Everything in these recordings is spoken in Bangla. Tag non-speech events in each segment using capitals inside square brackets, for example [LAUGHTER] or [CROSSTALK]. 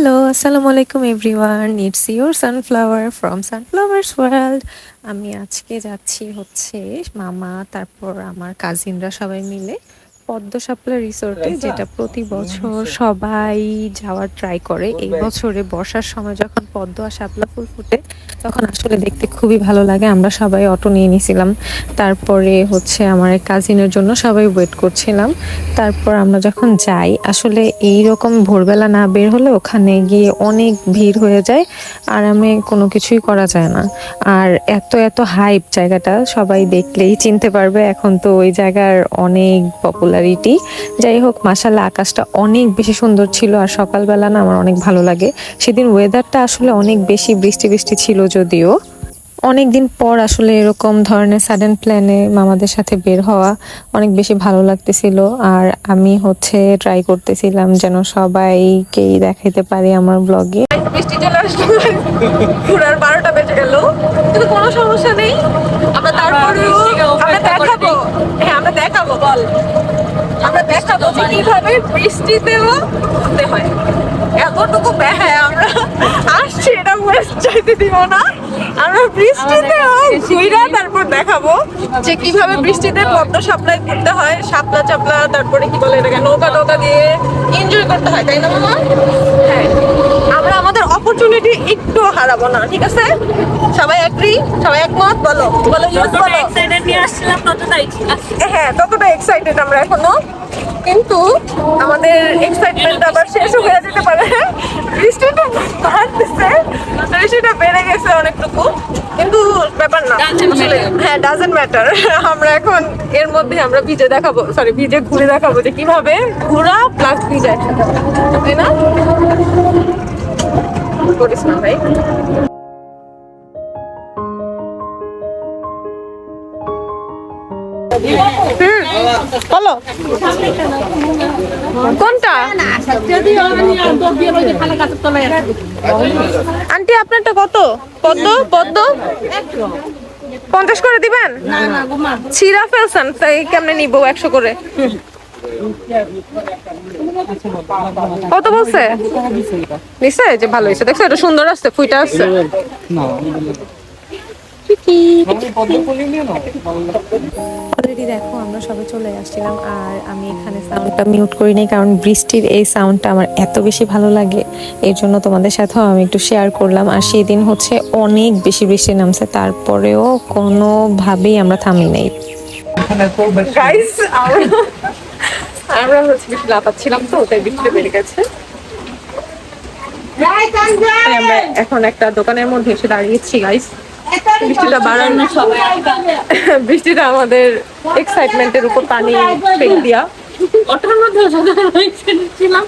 হ্যালো আসসালামু আলাইকুম everyone it's your sunflower from sunflower's world আমি আজকে যাচ্ছি হচ্ছে মামা, তারপর আমার কাজিনরা সবাই মিলে। পদ্ম শাপলা রিসোর্টে যেটা প্রতি বছর সবাই যাওয়ার ট্রাই করে। এই বছরে বর্ষার সময় যখন পদ্ম আর শাপলা ফুল ফুটে তখন আসলে দেখতে খুবই ভালো লাগে। আমরা সবাই অটো নিয়ে নিয়েছিলাম তারপরে হচ্ছে আমার এক কাজিনের জন্য সবাই ওয়েট করছিলাম। তারপর আমরা যখন যাই আসলে এই রকম ভোরবেলা না বের হলে ওখানে গিয়ে অনেক ভিড় হয়ে যায় আরামে কোনো কিছুই করা যায় না। আর এত এত হাইপ জায়গাটা সবাই দেখলেই চিনতে পারবে। এখন তো ওই জায়গার অনেক পপুলারিটি। যাই হোক মাসাল্লাহ আকাশটা অনেক বেশি সুন্দর ছিল আর সকালবেলা না আমার অনেক ভালো লাগে। সেদিন ওয়েদারটা আসলে অনেক বেশি বৃষ্টি বৃষ্টি ছিল যদিও। অনেক দিন পর আসলে এরকম ধরনের সাডেন প্ল্যানে মামাদের সাথে বের হওয়া অনেক বেশি ভালো লাগতেছিল। আর আমি হচ্ছে ট্রাই করতেছিলাম যেন সবাইকেই দেখাইতে পারি আমার ব্লগে বৃষ্টি চলে আসলো। ঘুরার বারোটা বেজে গেল। কিন্তু কোনো সমস্যা নেই। আমরা তারপরেও আমরা দেখাবো। হ্যাঁ আমরা দেখাবো বল। আমরা দেখাবো যে কীভাবে বৃষ্টিতেও ঘুরতে হয়। এতটুকু হ্যাঁ আমরা আসছি এটা ওয়েস্ট চাইতে দিব না আমরা বৃষ্টিতেও ঘুরা তারপর দেখাবো যে কীভাবে বৃষ্টিতে পদ্ম সাপ্লাই করতে হয় শাপলা চাপলা তারপরে কি বলে এটাকে নৌকা নৌকা দিয়ে এনজয় করতে হয় তাই না মামা? হ্যাঁ। আমরা আমাদের অপরচুনিটি একটু হারাবো না ঠিক আছে? সবাই এগ্রি সবাই একমত? বলো। বলো yes, বলো। হ্যাঁ ততটা এক্সাইটেড আমরা এখনও। কিন্তু আমাদের এক্সাইটমেন্ট আবার শেষ হয়ে যেতে পারে। বৃষ্টিটা বাড়তেছে বৃষ্টিটা বেড়ে গেছে অনেকটুকু। কিন্তু ব্যাপার না হ্যাঁ ডাজেন্ট ম্যাটার আমরা এখন এর মধ্যে আমরা ভিজে দেখাবো সরি ভিজে ঘুরে দেখাবো যে কীভাবে ঘোরা প্লাস ভিজে। তাই না? করিস না ভাই। বলো কোনটা? আন্টি, আপনারটা কত? পদ্ম? পদ্ম? পঞ্চাশ করে দিবেন? ছিঁড়া ফেলছেন, তাই কেমনে নিব একশো করে? কত বলছে? নিছে যে ভালো হয়েছে। দেখছ, এটা সুন্দর আসছে, ফুইটা আসছে। অলরেডি দেখো আমরা সবাই চলে আসছিলাম আর আমি এখানে সাউন্ডটা মিউট করি নাই কারণ বৃষ্টির এই সাউন্ডটা আমার এত বেশি ভালো লাগে। এর জন্য তোমাদের সাথেও আমি একটু শেয়ার করলাম আর সেই দিন হচ্ছে অনেক বেশি বৃষ্টি নামছে তারপরেও কোনোভাবেই আমরা থামি নাই। গাইস আমরা হচ্ছে বেশি লাফাচ্ছিলাম তো তাই বৃষ্টিটা বেড়ে গেছে। আমরা এখন একটা দোকানের মধ্যে এসে দাঁড়িয়েছি গাইস বৃষ্টিটা বাড়ানো বৃষ্টিটা আমাদের এক্সাইটমেন্টের উপর পানি ফেল দিয়া। অটোর মধ্যে ছিলাম।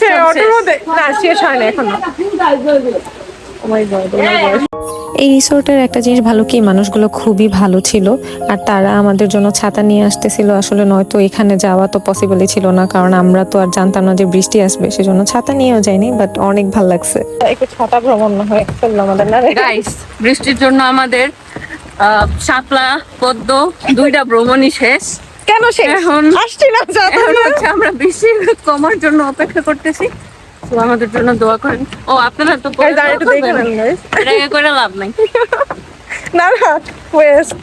হ্যাঁ অটোর মধ্যে না শেষ হয় না এখনও। Oh my God oh my God. এই রিসোর্টের একটা জিনিস ভালো কি মানুষগুলো খুবই ভালো ছিল। আর তারা আমাদের জন্য ছাতা নিয়ে আসতেছিল। আসলে নয়তো এখানে যাওয়া তো পসিবলই ছিল না কারণ আমরা তো আর জানতাম না যে বৃষ্টি আসবে। সেজন্য ছাতা নিয়েও যাইনি বাট অনেক ভালো লাগছে। একটু ছাতা ভ্রমণ না হয়ে ফেলল আমাদের না রে? গাইস বৃষ্টির জন্য আমাদের আহ, শাপলা পদ্ম দুইটা ভ্রমণই শেষ। কেন শেষ? এখন- আসছি না ছাতা এখন হচ্ছে আমরা বৃষ্টি কমার জন্য অপেক্ষা করতেছি। তো আমাদের জন্য দোয়া করেন। ও আপনারা তো। এটা করে লাভ নাই। [LAUGHS] না না ওয়েস্ট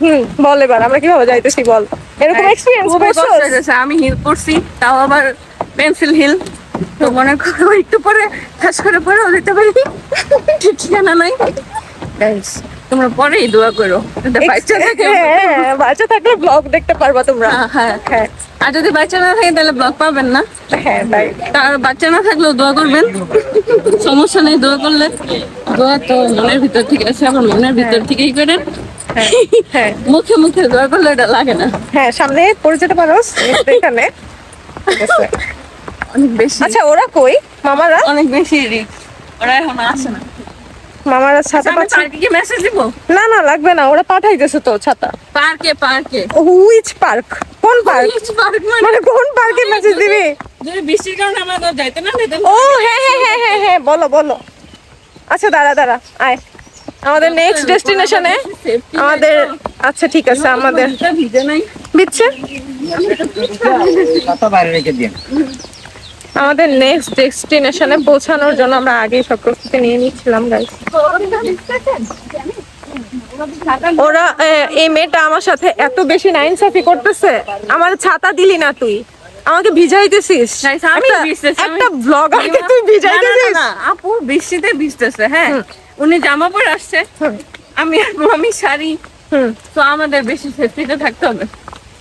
হুম বল এবার আমরা কীভাবে যাইতেছি বল। এরকম এক্সপিরিয়েন্স খুবই হয়েছে আমি হিল করছি তাও আবার পেন্সিল হিল তো মনে করো একটু পরে ঠাস করে পরেও দিতে পারি। [LAUGHS] ঠিক ঠিকানা নাই। Guys, তোমরা পরেই দোয়া করো। বাচ্চা [LAUGHS] থাকে হ্যাঁ বাচ্চা থাকলে ব্লগ দেখতে পারবা তোমরা। হ্যাঁ, হ্যাঁ। হ্যাঁ। আর যদি বাচ্চা না থাকে তাহলে ব্লগ পাবেন না। হ্যাঁ তাই। তার বাচ্চা না থাকলেও দোয়া করবেন। সমস্যা নেই দোয়া করলে। দোয়া তো মনের ভিতর থেকে আছে আমার মনের ভিতর থেকেই করেন। মুখে মুখে দোয়া করলে এটা লাগে না। হ্যাঁ সামনে পড়ে যেতে পারো এখানে। অনেক বেশি। আচ্ছা ওরা কই? মামারা? অনেক বেশি রিস্ক ওরা এখন আসে না। মামারা ছাতা আমি পাচ্ছে। পার্কে কি মেসেজ দিব? না না লাগবে না ওরা পাঠাইতেছে তো ছাতা। পার্কে পার্কে হুইচ পার্ক কোন পার্ক পার্ক মানে মানে কোন পার্কে মেসেজ দিবি? যদি বৃষ্টির কারণে আমরা তো যাইতে না যেতে ও হ্যাঁ হ্যাঁ হ্যাঁ হ্যাঁ হ্যাঁ বলো বলো। আচ্ছা দাঁড়া দাঁড়া আয়। আমাদের নেক্সট ডেস্টিনেশনে আমাদের আচ্ছা ঠিক আছে আমাদের ভিজে নাই। বিচ্ছে [LAUGHS] কথা বাইরে রেখে দিন আমাদের নেক্সট ডেস্টিনেশনে পৌঁছানোর জন্য আমরা আগেই সব প্রস্তুতি নিয়ে নিচ্ছিলাম গাইস ওরা এই মেয়েটা আমার সাথে এত বেশি নাইন সাফি করতেছে। আমার ছাতা দিলি না তুই। আমাকে ভিজাইতেছিস। একটা- ব্লগারকে তুই ভিজাইতেছিস? আপু বৃষ্টিতে ভিজতেছে হ্যাঁ। উনি জামা পরে আসছে। আমি আমি শাড়ি। তো আমাদের বেশি সেফটিতে থাকতে হবে।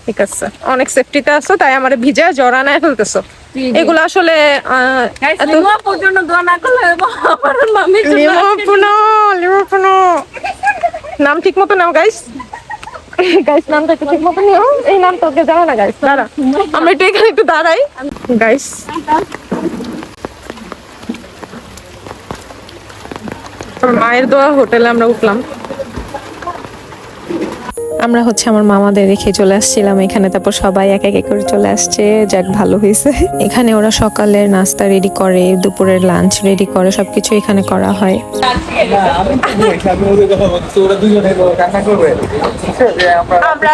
ঠিক আছে। অনেক সেফটিতে আছো তাই আমার ভিজা জড়ানায় ফেলতেছো। জি, জি। এগুলো আসলে আহ, Guys, এত লিমা আপুর জন্য দোয়া না করলে আমার মামির জন্য লিমোপুনো লিমোপুনো নাম ঠিক মতো নাও গাইস গাইস নামটা একটু ঠিক মতো নিও। এই নাম তোকে জানো না গাইস দাঁড়া আমরা একটু এখানে একটু দাঁড়াই। গাইস মায়ের দোয়া হোটেলে আমরা উঠলাম। আমরা হচ্ছে আমার মামাদের রেখে চলে আসছিলাম। এখানে তারপর সবাই এক এক করে চলে আসছে। যাক ভালো হয়েছে। এখানে ওরা সকালের নাস্তা রেডি করে দুপুরের লাঞ্চ রেডি করে সবকিছু এখানে করা হয়। আমরা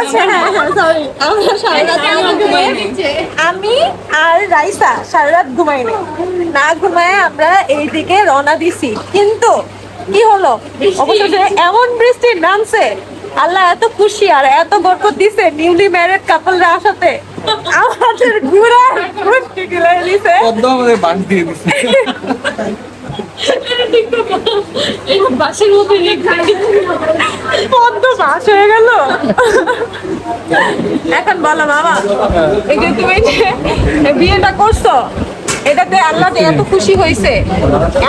আচ্ছা, হ্যাঁ, হ্যাঁ, sorry. আমরা সারা রাত না ঘুমায় আমি আর রাইসা সারা রাত ঘুমাইনি না ঘুমায় আমরা এইদিকে রওনা দিছি। কিন্তু কি হলো? অবশেষে এমন বৃষ্টি নামছে আল্লাহ এত খুশি আর এত বরকত দিছে নিউলি ম্যারেড কাপলরা আসাতে। আমাদের ঘুরা ঘুরতে গিলাই দিছে পদ্ম আমাদের বাঁশ দিয়ে দিচ্ছে। বাসের মধ্যে রেখে পদ্ম পাস হয়ে গেল। এখন বলো বাবা এই যে তুমি বিয়েটা করছ এটাতে আল্লাহ যে এত খুশি হয়েছে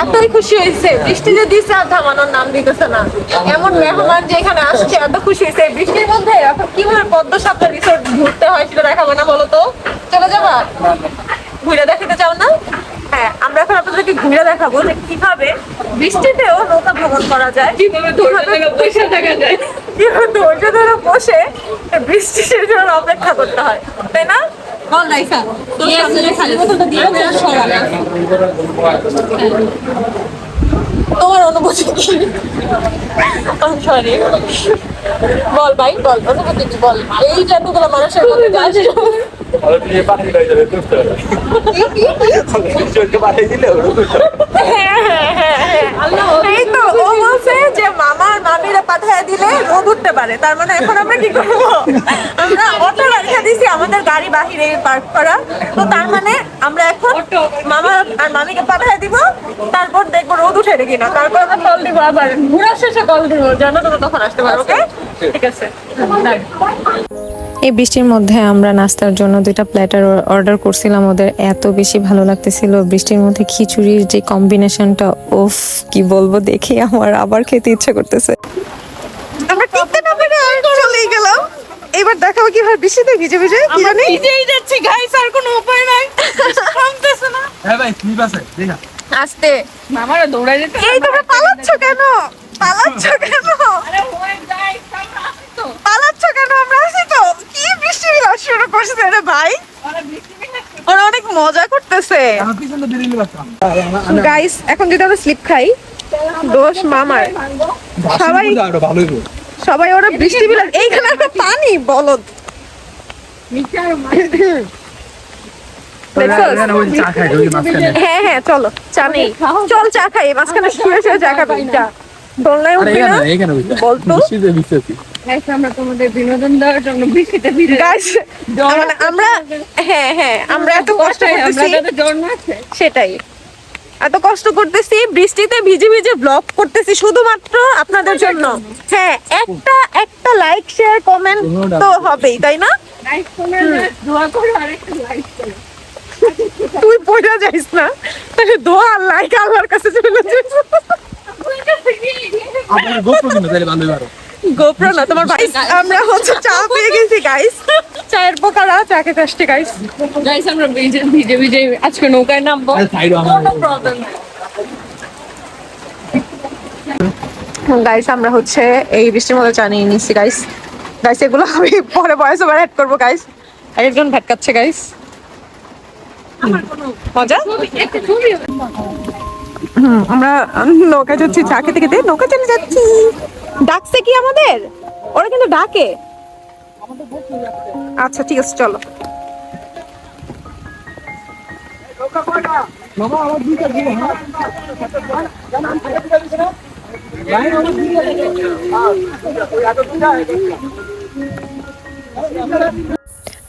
এতই খুশি হয়েছে বৃষ্টি যে দিছে আর থামানোর নাম দিতেছে না। এমন মেহমান যে এখানে আসছে এত খুশি হয়েছে। বৃষ্টির মধ্যে এখন কীভাবে পদ্ম সাপটা রিসোর্ট ঘুরতে হয় সেটা দেখাবে না বলো তো? চলে যাবা? ঘুরে দেখাতে চাও না? হ্যাঁ আমরা এখন আপনাদেরকে ঘুরে দেখাবো যে কীভাবে বৃষ্টিতেও নৌকা ভ্রমণ করা যায় কীভাবে ধরে থাকা যায়? কীভাবে ধৈর্য ধরে বসে বৃষ্টি হওয়ার অপেক্ষা করতে হয় তাই না? বল রাইসা তোর সামনে খালি বোতলটা দিয়ে সরা তোমার অনুভূতি কি? সরি বল ভাই বল অনুভূতি কি? বল। এই যে এতগুলো মানুষের মধ্যে যাবে, পাঠিয়ে দিলে এই তো ও বলছে যে মামা আর মামিরা পাঠায় দিলে রোদ উঠতে পারে তার মানে এখন আমরা কি করব? আমরা অটো রেখে দিছি আমাদের গাড়ি বাহিরে পার্ক করা। তো তার মানে আমরা এখন মামা আর মামিকে পাঠায় দিব তারপর দেখব রোদ উঠে নাকি না। তারপর আমরা কল দিব আবার। ঘুরা শেষে কল দিব জানো তোমরা তখন আসতে পারো ওকে ঠিক আছে। এই বৃষ্টির মধ্যে আমরা নাস্তার জন্য দুইটা প্ল্যাটার অর্ডার করছিলাম। ওদের এত বেশি ভালো লাগতেছিল। বৃষ্টির মধ্যে খিচুড়ির যে কম্বিনেশনটা ওফ কি বলব দেখে আমার আবার খেতে ইচ্ছা করতেছে। আমরা টিকতে না পেরে চলেই গেলাম। এবার দেখাবো কি বৃষ্টিতে ভিজে ভিজে কি জানি? ভিজেই যাচ্ছি গাইস আর কোনো উপায় নাই। থামতেছে না। হ্যাঁ ভাই, স্লিপ আছে, দেখা। আস্তে। মামারা দৌড়াই যেতে এই তোমরা পালাচ্ছ কেন? পালাচ্ছ কেন? আরে ওই গাইস আমরা আসি তো? পালাচ্ছ কেন? আমরা আছি তো। কি বৃষ্টি বিলাস শুরু করছে রে ভাই? ওরা বৃষ্টি বিলাস ওরা অনেক মজা করতেছে। গাইস এখন যদি আমরা স্লিপ খাই দোষ মামার। সবাই- ওরা বৃষ্টি বিলাস এইখানে একটা পানি বলদ। হ্যাঁ হ্যাঁ চলো চা নেই। চল চা খাই মাঝখানে শুয়ে শুয়ে চা খাবি। দোলনায় উঠবি না? বলতো? বৃষ্টিতে আমরা তোমাদের বিনোদন দেওয়ার জন্য বৃষ্টিতে ভিজে আমরা হ্যাঁ হ্যাঁ আমরা এত কষ্ট করতেছি। জন্ম আছে। সেটাই। এত কষ্ট করতেছি বৃষ্টিতে ভিজে ভিজে ব্লগ করতেছি শুধুমাত্র আপনাদের জন্য। হ্যাঁ একটা একটা লাইক শেয়ার কমেন্ট তো হবেই তাই না? লাইক করে দোয়া করো আর একটা লাইক করো। তুই পড়ে যাইস না তাহলে দোয়া লাইক আল্লাহর কাছে চলে যাইস। [LAUGHS] আপনার তাহলে ভালোই পারো। গোপ্রো না তোমার ভাই আমরা হচ্ছে চা পেয়ে গেছি গাইস চায়ের পোকারা চা খেতে আসছে গাইস গাইস আমরা ভিজে ভিজে ভিজে আজকে নৌকায় নামবো। আরে কোনো প্রবলেম গাইস আমরা হচ্ছে এই বৃষ্টির মধ্যে চা নিয়ে নিচ্ছি গাইস গাইস এগুলো আমি পরে বয়স ওভার অ্যাড করব গাইস একজন ভেটকাচ্ছে গাইস মজা? হুম আমরা নৌকা যাচ্ছি চা খেতে খেতে নৌকা চলে যাচ্ছি। ডাকছে কি আমাদের? ওরা কিন্তু ডাকে। আচ্ছা ঠিক আছে চলো। আমার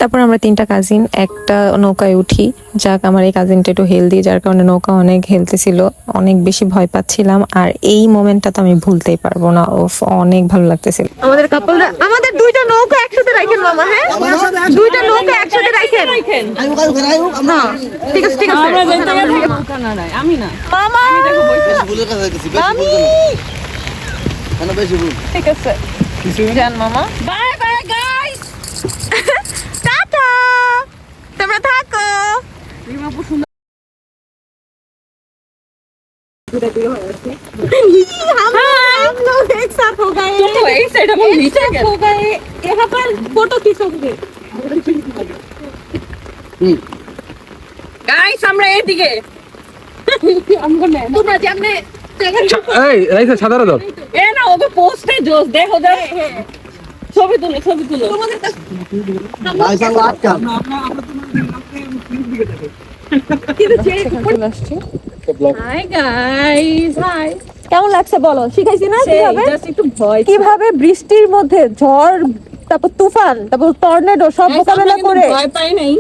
তারপর আমরা তিনটা কাজিন একটা নৌকায় উঠি। যাক আমার এই কাজিনটা একটু হেলদি যার কারণে নৌকা অনেক হেলদি ছিল। অনেক বেশি ভয় পাচ্ছিলাম। আর এই মোমেন্টটা তো আমি ভুলতেই পারব না। ও অনেক ভালো লাগতেছিল। আমাদের কাপলরা আমাদের দুইটা নৌকা একসাথে রাখেন মামা হ্যাঁ? দুইটা নৌকা একসাথে রাখেন হ্যাঁ ঠিক আছে ঠিক আছে। আমরা যেতে গেলে নৌকা না নাই আমি না। মামা! ভুলের কাছে হইতেছি বেশি আমি কেন বেশি ভুল? ঠিক আছে। কিছু? জান মামা। বাই বাই গাইস [LAUGHS] তোমরা থাকো। আমরা এদিকে। সাদা এ না পোস্টে জোস দেখো দেখ। ছবি তুলো ছবি তুলো। হাই কেমন লাগছে বলো? শিখাইছি না কীভাবে? একটু ভয় কীভাবে বৃষ্টির মধ্যে ঝড় তারপর তুফান তারপর টর্নেডো সব মোকাবেলা করে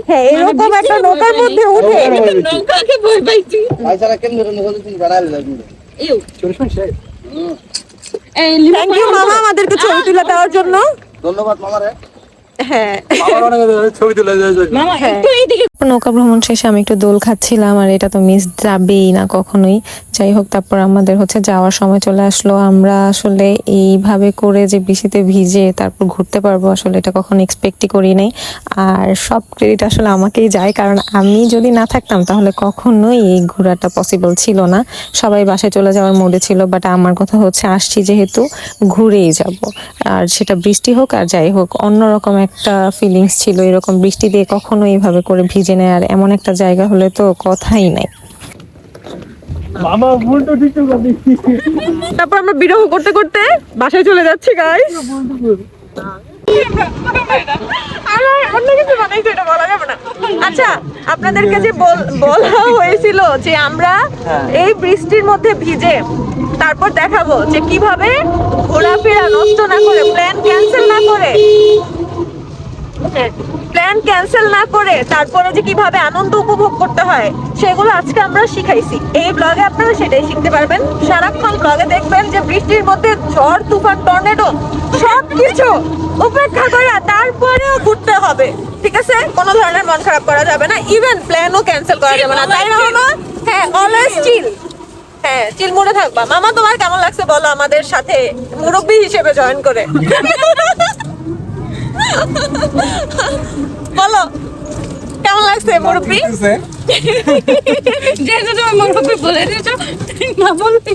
হ্যাঁ এরকম একটা নৌকার মধ্যে উঠে নৌকাকে ভয় পাইছি। এই থ্যাংক ইউ মামা আমাদেরকে ছবি তুলে দেওয়ার জন্য। ধন্যবাদ মামারে। হ্যাঁ। ছবি তুলে মামা একটু এইদিকে নৌকা ভ্রমণ শেষে আমি একটু দোল খাচ্ছিলাম আর এটা তো মিস যাবেই না কখনোই। যাই হোক, তারপর আমাদের হচ্ছে যাওয়ার সময় চলে আসলো। আমরা আসলে এইভাবে করে যে বৃষ্টিতে ভিজে তারপর ঘুরতে পারব আসলে এটা কখনো এক্সপেক্টই করি নাই। আর সব ক্রেডিট আসলে আমাকেই যায়, কারণ আমি যদি না থাকতাম তাহলে কখনোই এই ঘোরাটা পসিবল ছিল না। সবাই বাসায় চলে যাওয়ার মোডে ছিল বাট আমার কথা হচ্ছে আসছি যেহেতু ঘুরেই যাব। আর সেটা বৃষ্টি হোক আর যাই হোক, অন্যরকম একটা ফিলিংস ছিল। এরকম বৃষ্টি দিয়ে কখনো এইভাবে করে ভিজে নেয় আর এমন একটা জায়গা হলে তো কথাই নাই। তারপর আমরা বিরহ করতে করতে বাসায় চলে যাচ্ছি গাইস কিছু আচ্ছা আপনাদেরকে যে বল- বলা হয়েছিল যে আমরা এই বৃষ্টির মধ্যে ভিজে তারপর দেখাবো যে কীভাবে ঘোরাফেরা নষ্ট না করে প্ল্যান ক্যান্সেল না করে। প্ল্যান ক্যান্সেল না করে তারপরে যে কীভাবে আনন্দ উপভোগ করতে হয় সেগুলো আজকে আমরা শিখাইছি। এই ব্লগে আপনারা সেটাই শিখতে পারবেন। সারাক্ষণ ব্লগে দেখবেন যে বৃষ্টির মধ্যে ঝড় তুফান টর্নেডো সব কিছু উপেক্ষা করে তারপরেও ঘুরতে হবে। ঠিক আছে? কোনো ধরনের মন খারাপ করা যাবে না। ইভেন প্ল্যানও ক্যান্সেল করা যাবে না। তাই না মামা? হ্যাঁ অলওয়েজ চিল হ্যাঁ চিল মুড়ে থাকবা। মামা তোমার কেমন লাগছে বলো আমাদের সাথে? মুরব্বী হিসেবে জয়েন করে। [LAUGHS] বলো কেমন লাগছে মুরব্বী? যেহেতু তুমি মুরব্বী বলে দিয়েছ না বলতে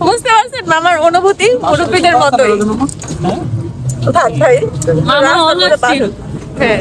বুঝতে পারছেন মামার অনুভূতি মুরব্বীদের মতোই। থাক ভাই। মামা. হও। হ্যাঁ।